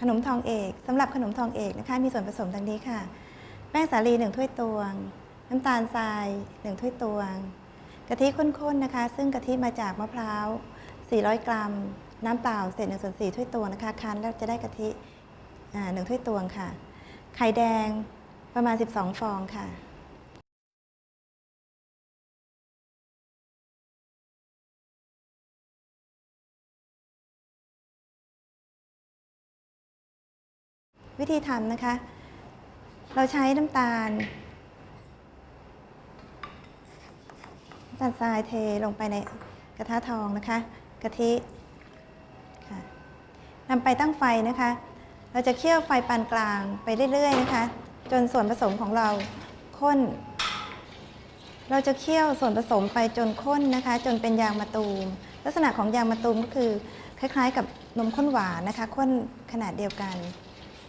ขนมทองเอกสำหรับขนมทองเอกนะคะ มีส่วนผสมดังนี้ค่ะ แป้งสาลี1ถ้วยตวง น้ำตาลทราย 1ถ้วยตวง กะทิข้นๆนะคะ ซึ่งกะทิมาจากมะพร้าว 400 กรัม น้ำเปล่าเศษ1ส่วน4ถ้วยตวงนะคะคั้นแล้วจะได้กะทิหนึ่งถ้วยตวงค่ะ ไข่แดงประมาณ 12 ฟองค่ะ วิธีทำนะคะ เราใช้น้ำตาลน้ำตาลทรายเทลงไปในกระทะทองนะคะ กะทิค่ะนำไปตั้งไฟนะคะ เราจะเคี่ยวไฟปานกลางไปเรื่อยๆนะคะ จนส่วนผสมของเราข้น เราจะเคี่ยวส่วนผสมไปจนข้นนะคะ จนเป็นยางมะตูม ลักษณะของยางมะตูมก็คือ คล้ายๆ กับนมข้นหวานนะคะข้นขนาดเดียวกัน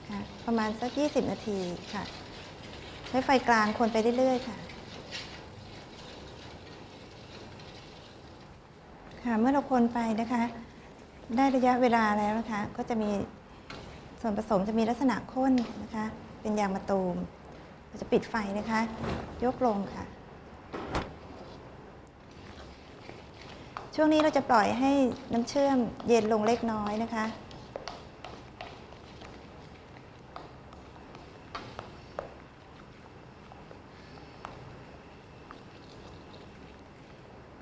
ค่ะประมาณสัก 20 นาทีค่ะ ใช้ไฟกลางคนไปเรื่อยๆค่ะ ค่ะเมื่อเราคนไปนะคะ ได้ระยะเวลาแล้วนะคะ ก็จะมีส่วนผสมจะมีลักษณะข้นนะคะ เป็นยางมะตูมเราจะปิดไฟนะคะ ยกลงค่ะ ช่วงนี้เราจะปล่อยให้น้ำเชื่อมเย็นลงเล็กน้อยนะคะ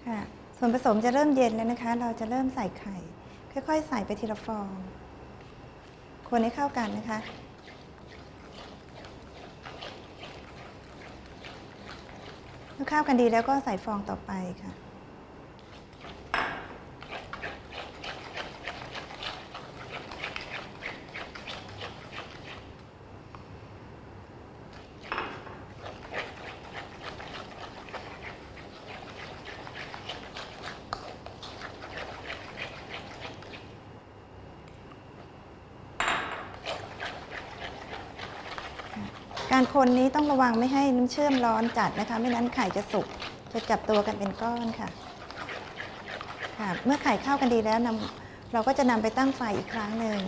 ค่ะ ส่วนผสมจะเริ่มเย็นแล้วนะคะ เราจะเริ่มใส่ไข่ ค่อยๆ ใส่ไปทีละฟอง คนให้เข้ากันนะคะ เมื่อเข้ากันดีแล้วก็ใส่ฟองต่อไปค่ะ การคนนี้ต้องระวังไม่ให้น้ำเชื่อมร้อนจัดนะคะ ไม่นั้นไข่จะสุกจะจับตัวกันเป็นก้อนค่ะค่ะ เมื่อไข่เข้ากันดีแล้วนำเราก็จะนำไปตั้งไฟอีกครั้งหนึ่ง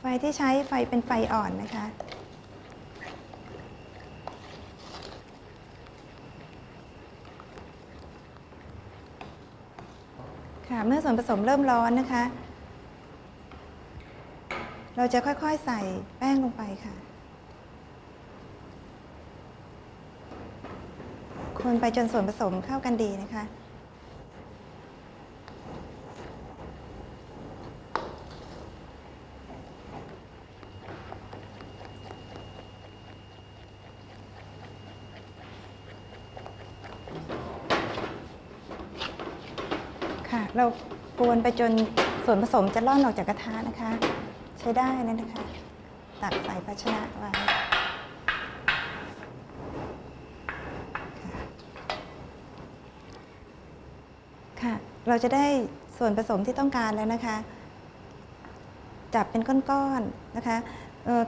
ไฟที่ใช้ไฟเป็นไฟอ่อนนะคะ ค่ะเมื่อส่วนผสมเริ่มร้อนนะคะ เราจะค่อยๆใส่แป้งลงไปค่ะ คนไปจนส่วนผสมเข้ากันดีนะคะ ค่ะ เรากวนไปจนส่วนผสมจะล่อนออกจากกระทะนะคะ ใช้ได้นะนะคะ ตักใส่ภาชนะไว้ค่ะ เราจะได้ส่วนผสมที่ต้องการแล้วนะคะ จับเป็นก้อนๆนะคะ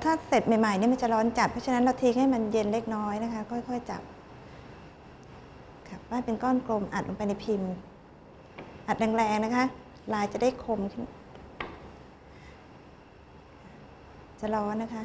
ถ้าเสร็จใหม่ๆนี่มันจะร้อนจัด เพราะฉะนั้นเราทิ้งให้มันเย็นเล็กน้อยนะคะ ค่อยๆจับค่ะว่าเป็นก้อนกลมอัดลงไปในพิมพ์ อัดแรงๆนะคะ ลายจะได้คมขึ้น จะร้อนนะคะ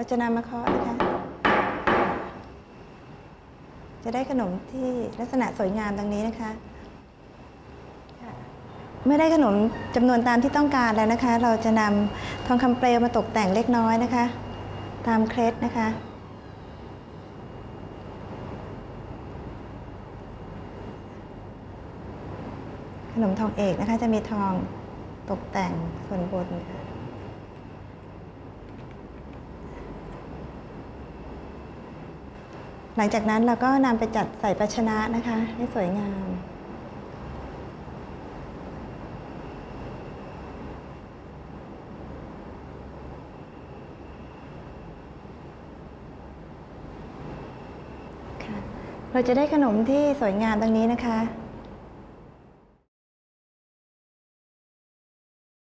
เราจะนำมาเคาะนะคะ จะได้ขนมที่ลักษณะสวยงามดังนี้นะคะเมื่อได้ขนมจำนวนตามที่ต้องการแล้วนะคะ เราจะนำทองคำเปลวมาตกแต่งเล็กน้อยนะคะ ตามเคล็ดนะคะ ขนมทองเอกนะคะจะมีทองตกแต่งส่วนบนค่ะ หลังจากนั้นเราก็นำไปจัดใส่ภาชนะนะคะให้สวยงาม เราจะได้ขนมที่สวยงามตรงนี้นะคะ